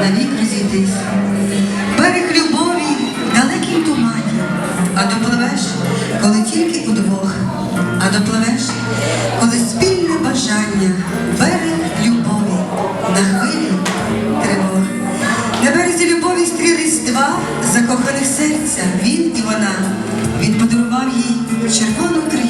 навік розійтись. Берег любові далеким тумані, а допливеш, коли тільки удвох, а допливеш, коли спільне бажання, берег любові на хвилі тривог. На березі любові стрілись два закоханих серця, він і вона. Він подарував їй червону троянду,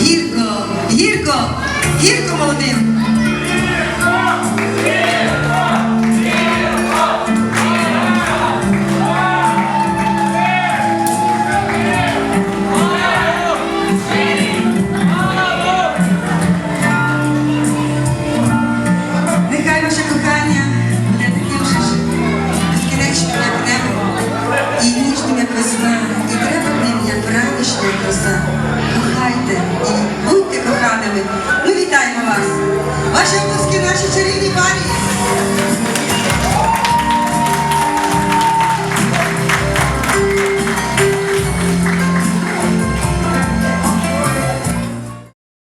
гірко, гірко, гірко молодим. І ніжним, як весна, і трепетним, як ранішня краса. вас. Ваші обласки, наші чарівні пані.